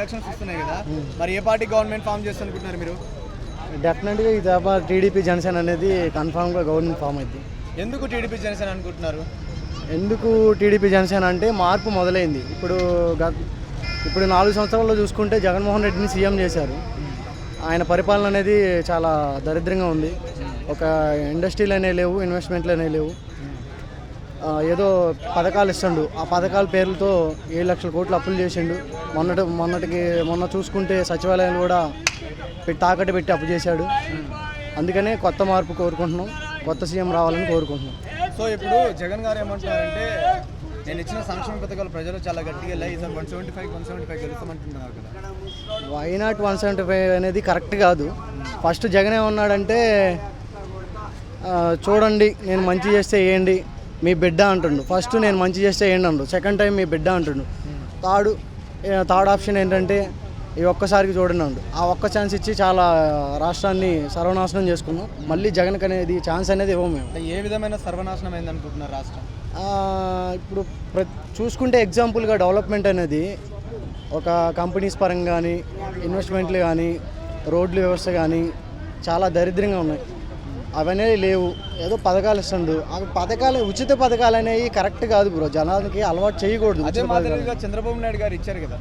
Elections వస్తున్నాయి కదా. మరి ఏ పార్టీ గవర్నమెంట్ ఫామ్ చేస్తుంది అనుకుంటున్నారు మీరు? డెఫినెట్గా ఈ టీడీపీ జనసేన అనేది కన్ఫామ్గా గవర్నమెంట్ ఫామ్ అయింది. ఎందుకు టీడీపీ జనసేన అనుకుంటున్నారు? ఎందుకు టీడీపీ జనసేన అంటే మార్పు మొదలైంది. ఇప్పుడు గత ఇప్పుడు నాలుగు సంవత్సరాల్లో చూసుకుంటే జగన్మోహన్ రెడ్డిని సీఎం చేశారు. ఆయన పరిపాలన అనేది చాలా దరిద్రంగా ఉంది. ఒక ఇండస్ట్రీలు అనేవి లేవు ఇన్వెస్ట్మెంట్లు అనేవి లేవు. ఏదో పథకాలు ఇస్తుండు. ఆ పథకాల పేర్లతో ఏడు లక్షల కోట్లు అప్పులు చేసిండు. మొన్నటి మొన్నటికి మొన్న చూసుకుంటే సచివాలయాలు కూడా తాకట్టు పెట్టి అప్పు చేశాడు. అందుకనే కొత్త మార్పు కోరుకుంటున్నాం. కొత్త సీఎం రావాలని కోరుకుంటున్నాం. సో ఇప్పుడు జగన్ గారు ఏమంటున్నారంటే నేను ఇచ్చిన సంక్షేమ పథకాలు ప్రజలు చాలా గట్టిగా వెళ్ళాయి. ఈసారి one seventy five one seventy five గెలుస్తామంటున్నారు కదా. Why not one seventy five అనేది కరెక్ట్ కాదు. ఫస్ట్ జగన్ ఏమన్నాడంటే చూడండి నేను మంచి చేస్తే వేయండి మీ బిడ్డ అంటుండు. ఫస్ట్ నేను మంచి చేస్తే అండు. సెకండ్ టైం మీ బిడ్డ అంటుండు. థర్డ్ థర్డ్ ఆప్షన్ ఏంటంటే ఈ ఒక్కసారికి చూడండి ఆ ఒక్క ఛాన్స్ ఇచ్చి చాలా రాష్ట్రాన్ని సర్వనాశనం చేసుకున్నాం. మళ్ళీ జగన్కి అనేది ఛాన్స్ అనేది ఇవ్వము మేము. ఏ విధమైన సర్వనాశనం అయింది అనుకుంటున్నారు రాష్ట్రం? ఇప్పుడు ప్ర చూసుకుంటే ఎగ్జాంపుల్గా డెవలప్మెంట్ అనేది ఒక కంపెనీస్ పరంగా కానీ ఇన్వెస్ట్మెంట్లు కానీ రోడ్ల వ్యవస్థ కానీ చాలా దరిద్రంగా ఉన్నాయి. అవన్నీ లేవు. ఏదో పథకాలు ఇస్తుండు. అవి పథకాలు ఉచిత పథకాలు అనేవి కరెక్ట్ కాదు బ్రో. జనాలకి అలవాటు చేయకూడదు అదే. మాదిరిగా చంద్రబాబు నాయుడు గారు ఇచ్చారు కదా.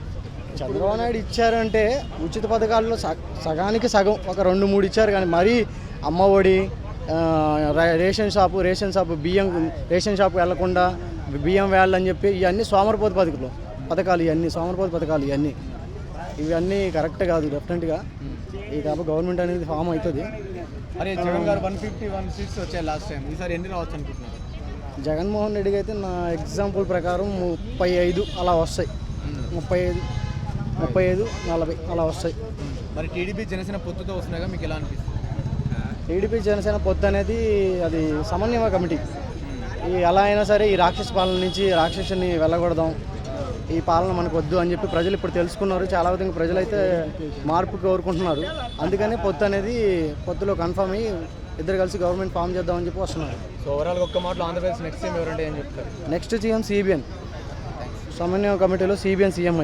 చంద్రబాబు నాయుడు ఇచ్చారంటే ఉచిత పథకాల్లో సగ- సగానికి సగం ఒక రెండు మూడు ఇచ్చారు కానీ మరీ అమ్మ ఒడి ఆ, రేషన్ షాపు రేషన్ షాపు బియ్యం రేషన్ షాపు వెళ్ళకుండా బియ్యం వేయాలని చెప్పి ఇవన్నీ సోమరపోతు పథకాలు పథకాలు ఇవన్నీ సోమరపోతు పథకాలు ఇవన్నీ. ఇవన్నీ కరెక్ట్ కాదు డెఫినెట్గా ఈ తప్ప గవర్నమెంట్ అనేది ఫామ్ అవుతుంది. అరే Jagan garu one fifty one seats వచ్చాయి లాస్ట్ టైం ఈసారి ఎన్ని రావచ్చు అనుకుంటున్నారు? జగన్మోహన్ రెడ్డికి అయితే నా ఎగ్జాంపుల్ ప్రకారం ముప్పై ఐదు అలా వస్తాయి. ముప్పై ఐదు ముప్పై ఐదు నలభై అలా వస్తాయి. మరి టీడీపీ జనసేన పొత్తుతో వస్తున్నాగా మీకు ఎలా అనిపిస్తుంది? టీడీపీ జనసేన పొత్తు అనేది అది సమన్వయ కమిటీ. ఈ ఎలా అయినా సరే ఈ రాక్షస పాలన నుంచి రాక్షసుని వెళ్ళకూడదాం ఈ పాలన మనకు వద్దు అని చెప్పి ప్రజలు ఇప్పుడు తెలుసుకున్నారు. చాలా విధంగా ప్రజలైతే మార్పు కోరుకుంటున్నారు. అందుకని పొత్తు అనేది పొత్తులో కన్ఫర్మ్ అయ్యి ఇద్దరు కలిసి గవర్నమెంట్ ఫామ్ చేద్దామని చెప్పి వస్తున్నారు. సో ఓవరాల్గా ఒక్క మాటలో ఆంధ్రప్రదేశ్ నెక్స్ట్ ఎవరంటే ఏం చెప్తారు? నెక్స్ట్ సీఎం సిబిఎన్ సమన్వయ కమిటీలో సిబిఎన్ సీఎం అయితే.